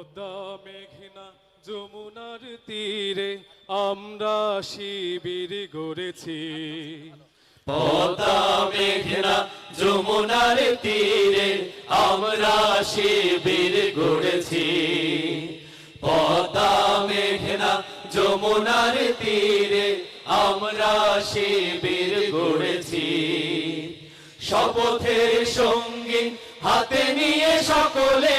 পদ্মা মেঘনা যমুনার তীরে আমরা শিবির গড়েছি। পদ্মা মেঘনা যমুনার তীরে আমরা শিবির গড়েছি। পদ্মা মেঘনা যমুনার তীরে আমরা শিবির গড়েছি। শপথের সঙ্গী হাতে নিয়ে সকলে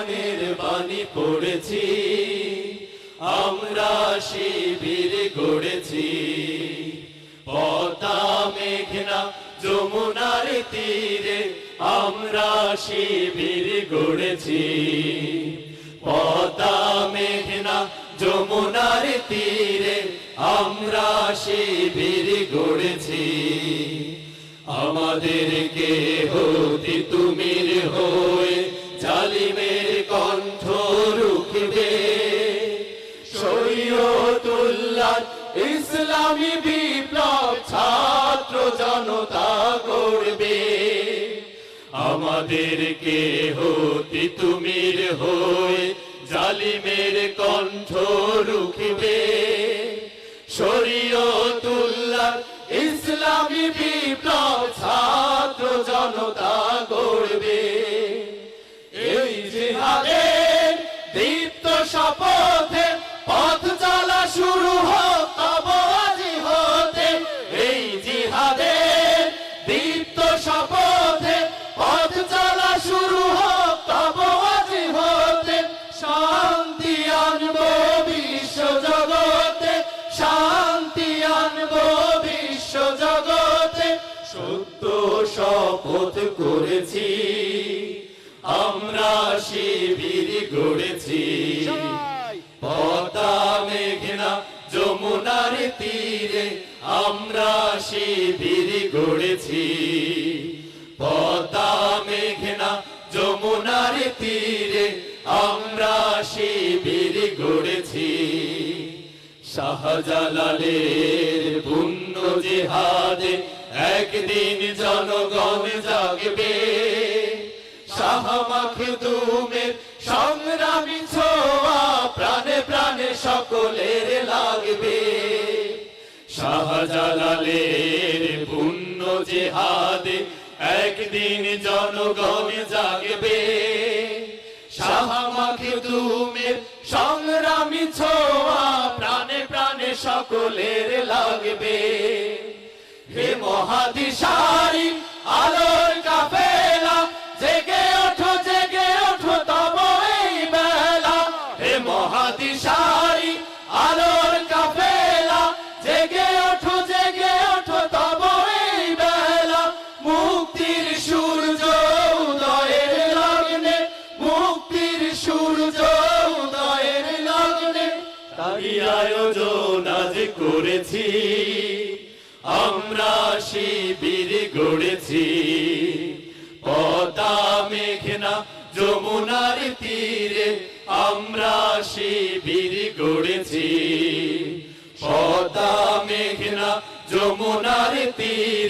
কোরআনের বাণী পড়েছি। আমরা শিবির গড়েছি। পদ্মা, মেঘনা, যমুনার তীরে আমরা শিবির গড়েছি। পদ্মা, মেঘনা, যমুনার তীরে আমরা শিবির গড়েছি। আমাদেরকে হতি তুমির ইসলামী বিপ্লব ছাত্র জনতা করবে। আমাদেরকে হতি তুমির হয়ে জালিমের কণ্ঠ রুখবে। শরীয়তুল্লাহ ইসলামী বিপ্লব ছাত্র জনতা করবে। এই জিহাদের দীপ্ত শপথে পথ চলা শুরু হোক দীপ্ত শপথে পথ চলা শুরু হোক তব আজি হতে শান্তি আনব বিশ্ব জগতে শান্তি আনব বিশ্ব জগতে। সত্য শপথ করেছি আমরা শিবির গড়েছি। আমরা শিবির গড়েছি। পদ্মা, মেঘনা, যমুনার তীরে আমরা শিবির গড়েছি। শাহজালালের পুণ্য জেহাদে একদিন জনগণ জাগবে। শাহ মাখদুমের শাহজালালের পুণ্য জেহাদে একদিন জনগণ জাগবে। সংগ্রামী ছোয়া প্রাণে প্রাণে সকলের লাগবে। হে মহাদিশারি আলোর কাফেলা, জেগে মুক্তির সূর্য উদয়ের লগ্নে, মুক্তির সূর্য উদয়ের লগ্নে তাই আয়োজন আজ করেছি। আমরা শিবির গড়েছি, পদ্মা, মেঘনা, যমুনার তীরে আমরা শিবির গড়েছি। পদ্মা, মেঘনা, যমুনার তীরে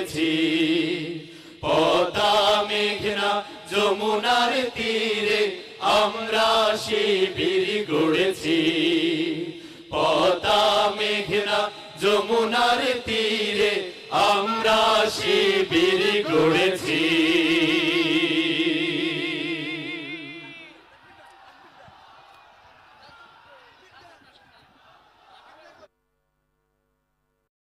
শিবির গড়েছি। পতা মেঘনা যমুনার তীরে আমরা শিবির গড়েছি।